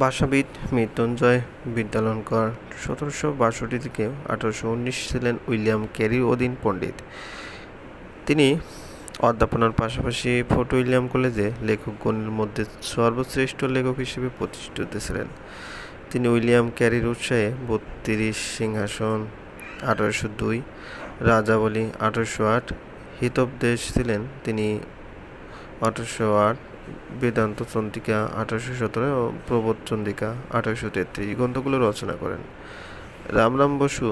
ভাষাবিদ মৃত্যুঞ্জয় বিদ্যালঙ্কর সতেরোশো বাষট্টি থেকে আঠারোশো উনিশ ছিলেন উইলিয়াম ক্যারির অধীন পণ্ডিত। তিনি অধ্যাপনার পাশাপাশি ফোর্ট উইলিয়াম কলেজে লেখকগণের মধ্যে সর্বশ্রেষ্ঠ লেখক হিসেবে প্রতিষ্ঠিত ছিলেন। তিনি উইলিয়াম ক্যারির উৎসাহে বত্রিশ সিংহাসন, আঠারোশো দুই রাজাবলী, আঠারোশো আট হিতোপদেশ ছিলেন। তিনি আঠারোশো আট বেদান্ত চন্দ্রিকা আঠারোশো সতেরো ও প্রবোধ চন্দ্রিকা আঠারোশো তেত্রিশ গ্রন্থগুলো রচনা করেন। রামরাম বসু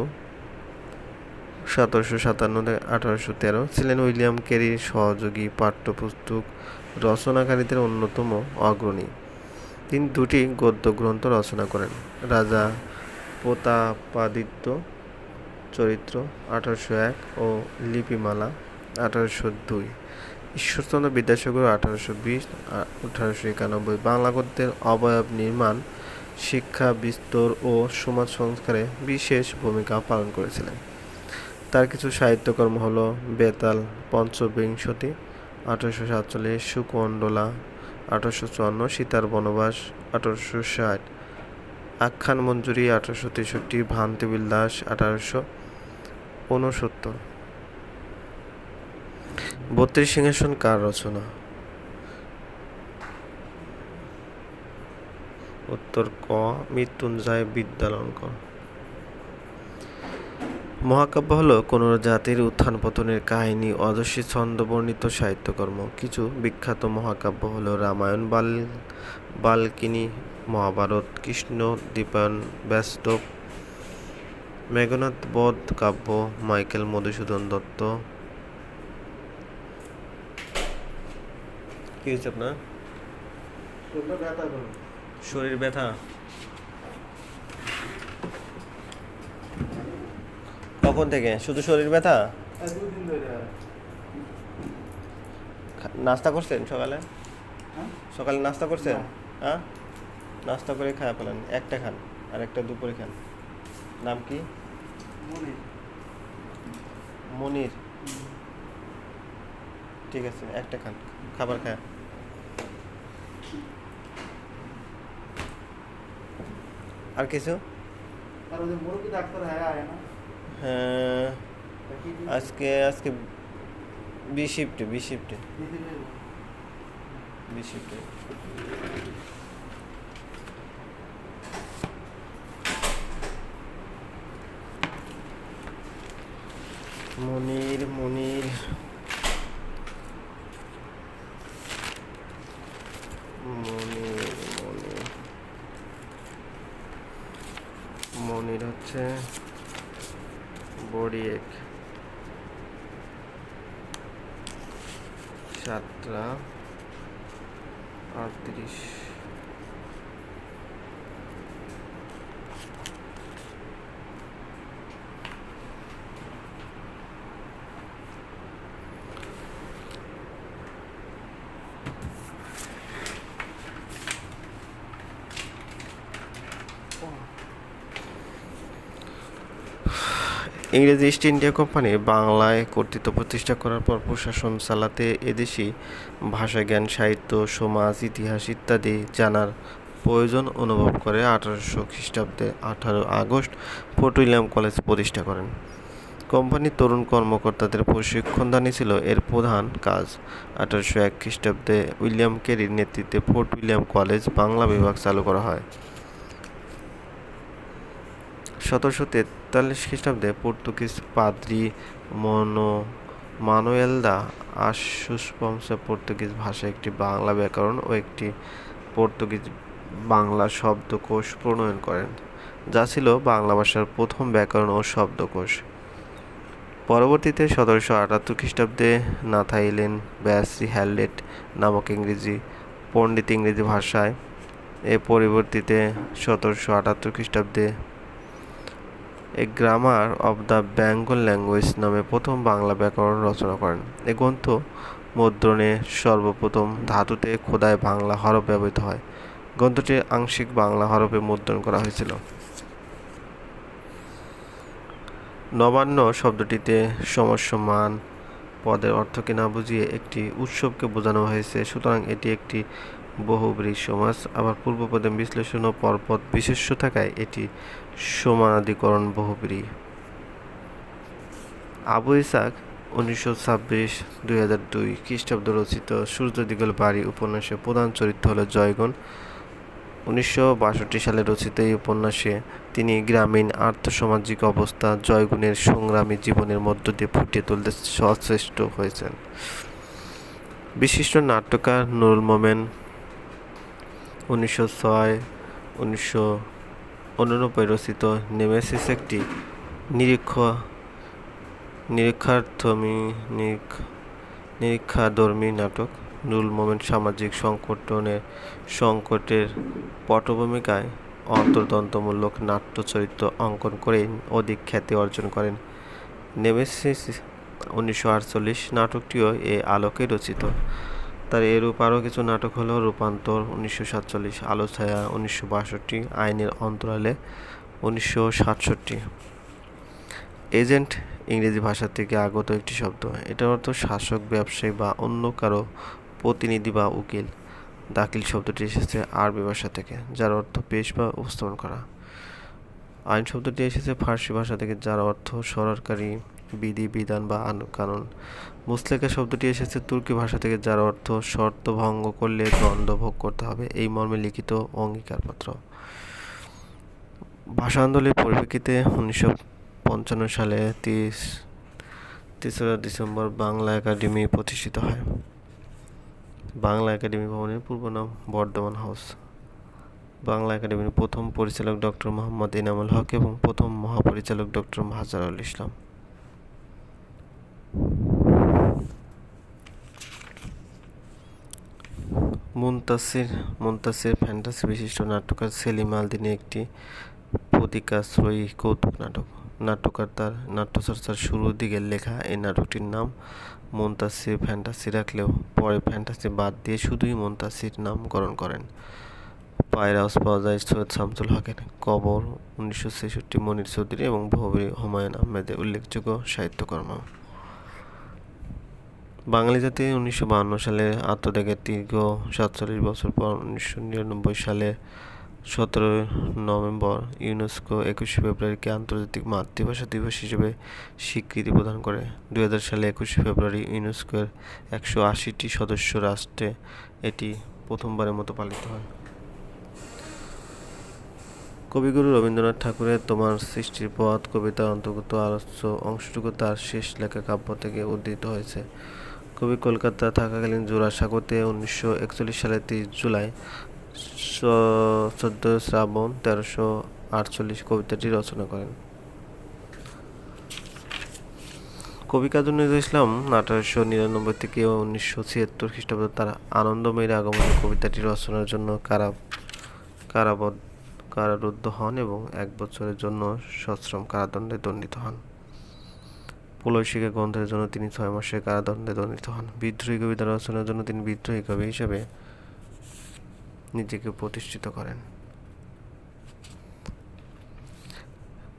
সতেরোশো সাতান্ন আঠারোশো তেরো ছিলেন উইলিয়াম ক্যারির সহযোগী পাঠ্যপুস্তক রচনাকারীদের অন্যতম অগ্রণী। তিনি দুটি গদ্য গ্রন্থ রচনা করেন। রাজা প্রতাপাদিত্য চরিত্র আঠারোশো এক ও লিপিমালা আঠারোশো দুই। ঈশ্বরচন্দ্র বিদ্যাসাগর আঠারোশো বিশ আঠারোশো একানব্বই, বাংলা গদ্যের অবয়ব নির্মাণ, শিক্ষা, বিস্তর ও সমাজ সংস্কারে বিশেষ ভূমিকা পালন করেছিলেন। তার কিছু সাহিত্যকর্ম হল বেতাল, পঞ্চবিংশতি, আঠারোশো সাতচল্লিশ সুকমণ্ডলা আঠারোশো চুয়ান্ন, সীতার বনবাস, আঠারোশো ষাট আখ্যান মঞ্জুরি আঠারোশো তেষট্টি ভ্রান্তি দাস, আঠারোশো ঊনসত্তর। বত্রিশ সিংহাসন কার রচনা? উত্তর ক, মৃত্যুঞ্জয় বিদ্যালঙ্কর মহাকাব্য হলো কোনো জাতির উত্থান পতনের কাহিনী অজস্রী ছন্দবর্ণিত সাহিত্যকর্ম। কিছু বিখ্যাত মহাকাব্য হলো রামায়ণ, বাল, বাল্কিনী, মহাভারত, কৃষ্ণ, দীপায়ন ব্যস্ত মেঘনাথ বধ কাব্য, মাইকেল মধুসূদন দত্ত কি হয়েছে আপনার? শরীর ব্যথা? কখন থেকে? শুধু শরীর ব্যথা? নাস্তা করছেন সকালে? সকালে নাস্তা করছেন? হ্যাঁ? নাস্তা করে খাওয়া পেলেন একটা খান আর একটা দুপুরে খান। নাম কি? মনির। ঠিক আছে একটা খান খাবার খায়। আর কিছু? হ্যাঁ আজকে আজকে বি শিফটে বি শিফটে। বি শিফটে। মনির মনির মনির। মনির হচ্ছে বডি এক। সাতটা আটত্রিশ। ইংরেজ ইস্ট ইন্ডিয়া কোম্পানি বাংলায় কর্তৃত্ব প্রতিষ্ঠা করার পর প্রশাসন চালাতে এদেশি ভাষা, জ্ঞান, সাহিত্য, সমাজ, ইতিহাস ইত্যাদি জানার প্রয়োজন অনুভব করে আঠারোশো খ্রিস্টাব্দে আঠারো আগস্ট ফোর্ট উইলিয়াম কলেজ প্রতিষ্ঠা করেন। কোম্পানির তরুণ কর্মকর্তাদের প্রশিক্ষণদানই ছিল এর প্রধান কাজ। আঠারোশো এক খ্রিস্টাব্দে উইলিয়াম কেরির নেতৃত্বে ফোর্ট উইলিয়াম কলেজ বাংলা বিভাগ চালু করা হয়। সতেরোশো তেতাল্লিশ খ্রিস্টাব্দে পর্তুগিজ পাদ্রি মনো মানুয়েলদা আশুস্পংসে পর্তুগিজ ভাষায় একটি বাংলা ব্যাকরণ ও একটি পর্তুগিজ বাংলা শব্দকোষ প্রণয়ন করেন, যা ছিল বাংলা ভাষার প্রথম ব্যাকরণ ও শব্দকোষ। পরবর্তীতে সতেরোশো আটাত্তর খ্রিস্টাব্দে নাথাইলেন ব্যাসি হ্যালডেট নামক ইংরেজি পণ্ডিত ইংরেজি ভাষায়। এ পরিবর্তিতে সতেরোশো আটাত্তর খ্রিস্টাব্দে a grammar of the Bengal language নামে প্রথম বাংলা ব্যাকরণ রচনা করেন। এ গ্রন্থ মুদ্রণে সর্বপ্রথম ধাতুতে খোদায় বাংলা হরফ ব্যবহৃত হয়। গ্রন্থটি আংশিক বাংলা হরফে মুদ্রণ করা হয়েছিল। নবান্ন শব্দটিতে সমস্যমান পদের অর্থকে না বুঝিয়ে একটি উৎসবকে বোঝানো হয়েছে। সুতরাং এটি একটি বহুব্রী সমাস আবার পূর্বপদে বিশ্লেষণ ও পরপদ বিশেষ্য থাকায় এটি সমানাধিকরণ বহুব্রী। আবু ইসাক উনিশশো ছাব্বিশ দুই হাজার দুই খ্রিস্টাব্দ রচিত সূর্য দিগল বাড়ি উপন্যাসে প্রধান চরিত্র হল জয়গুণ। উনিশশো বাষট্টি সালে রচিত এই উপন্যাসে তিনি গ্রামীণ আর্থসামাজিক অবস্থা, জয়গুণের সংগ্রামী জীবনের মধ্য দিয়ে ফুটিয়ে তুলতে সচেষ্ট হয়েছেন। বিশিষ্ট নাট্যকার নুরুল মোমেন উনিশশো ছয়, উনিশশো উননব্বই রচিত নেমেসিস একটি নিরীক্ষ, নিরীক্ষার্থমী নিরীক্ষাধর্মী নাটক। নুরুল মোমেন সামাজিক সংকটনের, সংকটের পটভূমিকায় অন্তর্দন্তমূলক নাট্য চরিত্র অঙ্কন করে অধিক খ্যাতি অর্জন করেন। নেমেসিস উনিশশো আটচল্লিশ নাটকটিও এ আলোকে রচিত। তার এরূপ আরও কিছু নাটক হলো রূপান্তর উনিশশো সাতচল্লিশ আলো ছায়া উনিশশো বাষট্টি, আইনের অন্তরালে উনিশশো সাতষট্টি। এজেন্ট ইংরেজি ভাষা থেকে আগত একটি শব্দ। এটার অর্থ শাসক, ব্যবসায়ী বা অন্য কারও প্রতিনিধি বা উকিল। দাখিল শব্দটি এসেছে আরবি ভাষা থেকে, যার অর্থ পেশ বা উপস্থাপন করা। আইন শব্দটি এসেছে ফার্সি ভাষা থেকে, যার অর্থ সরকারি বিধি, বিধান বা কানুন। মুসলেকা শব্দটি এসেছে তুর্কি ভাষা থেকে, যার অর্থ শর্ত ভঙ্গ করলে দণ্ড ভোগ করতে হবে। এই মর্মে লিখিত অঙ্গীকারপত্র। ভাষা আন্দোলনের পরিপ্রেক্ষিতে উনিশশো পঞ্চান্ন সালে তিরিশ তেসরা ডিসেম্বর বাংলা একাডেমি প্রতিষ্ঠিত হয়। বাংলা একাডেমি ভবনের পূর্ব নাম বর্ধমান হাউস। বাংলা একাডেমির প্রথম পরিচালক ডক্টর মোহাম্মদ ইনামুল হক এবং প্রথম মহাপরিচালক ডক্টর মাহাজারুল ইসলাম। মুনতাসির মুনতাসির ফ্যান্টাসি বিশিষ্ট নাট্যকার সেলিম আলদিনী একটি প্রতিকাশ্রয়ী কৌতুক নাটক। নাট্যকার তার নাট্যচর্চার শুরুর দিকে লেখা এই নাটকটির নাম মুনতাসির ফ্যান্টাসি রাখলেও পরে ফ্যান্টাসি বাদ দিয়ে শুধুই মুনতাসির নামকরণ করেন। পায়ের আওয়াজ পাওয়া যায় সৈয়দ শামসুল হকের। কবর, উনিশশো ছেষট্টি মনির চৌধুরী এবং ভবরী হুমায়ুন আহমেদের উল্লেখযোগ্য সাহিত্যকর্ম। বাঙালি জাতি উনিশশো বাহান্ন সালে আত্মত্যাগের দীর্ঘ সাতচল্লিশ বছর পর উনিশশো নিরানব্বই সালে সতেরো নভেম্বর ইউনেস্কো একুশে ফেব্রুয়ারিকে আন্তর্জাতিক মাতৃভাষা দিবস হিসেবে স্বীকৃতি প্রদান করে। দুই হাজার সালে একুশে ফেব্রুয়ারি ইউনেস্কোর একশো আশিটি সদস্য রাষ্ট্রে এটি প্রথমবারের মতো পালিত হয়। কবিগুরু রবীন্দ্রনাথ ঠাকুরের তোমার সৃষ্টির পথ কবিতার অন্তর্গত আলোচ্য অংশটুকু তার শেষ লেখা কাব্য থেকে উদ্ধৃত হয়েছে। কবি কলকাতা থাকাকালীন জোড়াসাঁকোতে উনিশশো একচল্লিশ সালের তিরিশ জুলাই চোদ্দ শ্রাবণ তেরোশো আটচল্লিশ কবিতাটি রচনা করেন। কবি কাজী নজরুল ইসলাম আঠারোশো নিরানব্বই থেকে উনিশশো ছিয়াত্তর খ্রিস্টাব্দ তার আনন্দময়ীর আগমনে কবিতাটি রচনার জন্য কারা কারাবদ্ধ কারারুদ্ধ হন এবং এক বছরের জন্য সশ্রম কারাদণ্ডে দণ্ডিত হন। পুলশিকা গ্রন্থের জন্য তিনি ছয় মাসের কারাদণ্ডে দণ্ডিত হন। বিদ্রোহী কবিতা রচনার জন্য তিনি বিদ্রোহী কবি হিসেবে নিজেকে প্রতিষ্ঠিত করেন।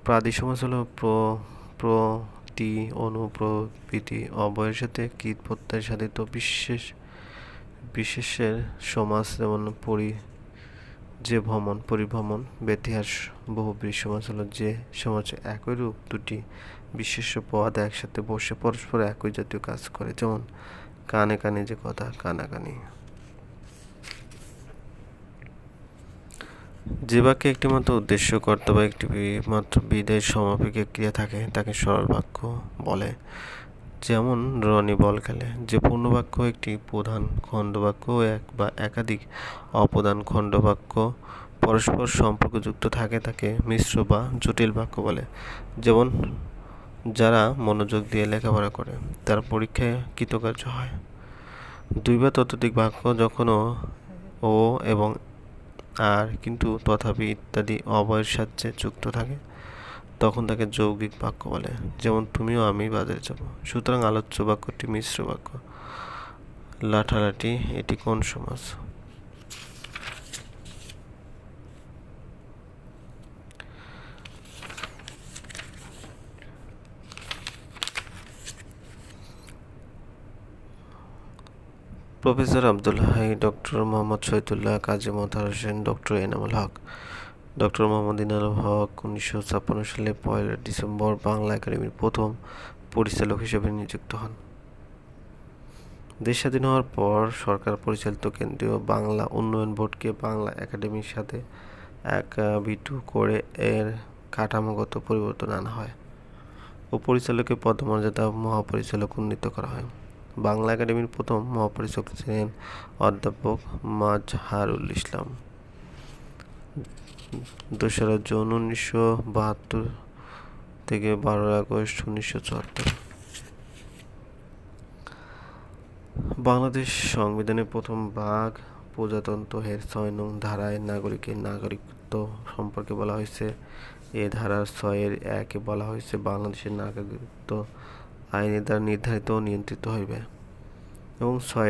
প্রাদি সমাজ হল প্রতি অনুপ্রবৃতি অবয়ের সাথে কীট প্রত্যয় সাধিত বিশেষ, বিশেষের সমাজ যেমন পরি, যে ভ্রমণ, পরিভ্রমণ, ব্যতিহাস, বহু সমাজ হল যে সমাজে একই রূপ দুটি বিশেষ পদ একসাথে বসে পরস্পর একই জাতীয় কাজ করে, যেমন কানে কানে যে কথা কানাকানি যে বাক্যে একটি মাত্র উদ্দেশ্য, কর্তব্য, একটি মাত্র বিদায় সমাপিকে ক্রিয়া থাকে, তাকে সরল বাক্য বলে। যেমন রনি বল খেলে, যে পূর্ণবাক্য একটি প্রধান খণ্ডবাক্য এক বা একাধিক অপ্রধান খণ্ডবাক্য পরস্পর সম্পর্কযুক্ত থাকে, তাকে মিশ্র বা জটিল বাক্য বলে। যেমন যারা মনোযোগ দিয়ে লেখাপড়া করে, তারা পরীক্ষায় কৃতকার্য হয়। দুই বা ততোধিক বাক্য যখনও ও এবং আর, কিন্তু তথাপি ইত্যাদি অবয়ের সাহায্যে যুক্ত থাকে, তখন তাকে যৌগিক বাক্য বলে, যেমন তুমিও আমি বাজারে যাব। সুতরাং আলোচ্য বাক্যটি মিশ্র বাক্য লাঠালাঠি, এটি কোন সমাজ? Professor Abdul Hai, doctor Mohammad Shahidullah, Kazi Motahar Hossain, doctor Enamul Haque. Doctor Mohammad Inamul Haque উনিশশো ছাপ্পান্ন সালে পয়লা ডিসেম্বর বাংলা একাডেমির প্রথম পরিচালক হিসেবে নিযুক্ত হন। দেশ স্বাধীন হওয়ার পর সরকার পরিচালিত কেন্দ্রীয় বাংলা উন্নয়ন বোর্ডকে বাংলা একাডেমির সাথে এক বিটু করে এর কাঠামোগত পরিবর্তন আনা হয় ও পরিচালকের পদমর্যাদা মহাপরিচালক উন্নীত করা হয়। বাংলা একাডেমির প্রথম মহাপরিচালক ছিলেন অধ্যাপক মাজহারুল ইসলাম। দোসরা জুন উনিশশো বাহাত্তর থেকে বারোই আগস্ট উনিশশো চুয়াত্তর। বাংলাদেশ সংবিধানের প্রথম ভাগ প্রজাতন্ত্র এর ছয় নং ধারায় নাগরিকের নাগরিকত্ব সম্পর্কে বলা হয়েছে। এ ধারার ছয়ের একে বলা হয়েছে বাংলাদেশের নাগরিকত্ব আইনের দ্বারা নির্ধারিত ও নিয়ন্ত্রিত হইবে। এবং ছয়ের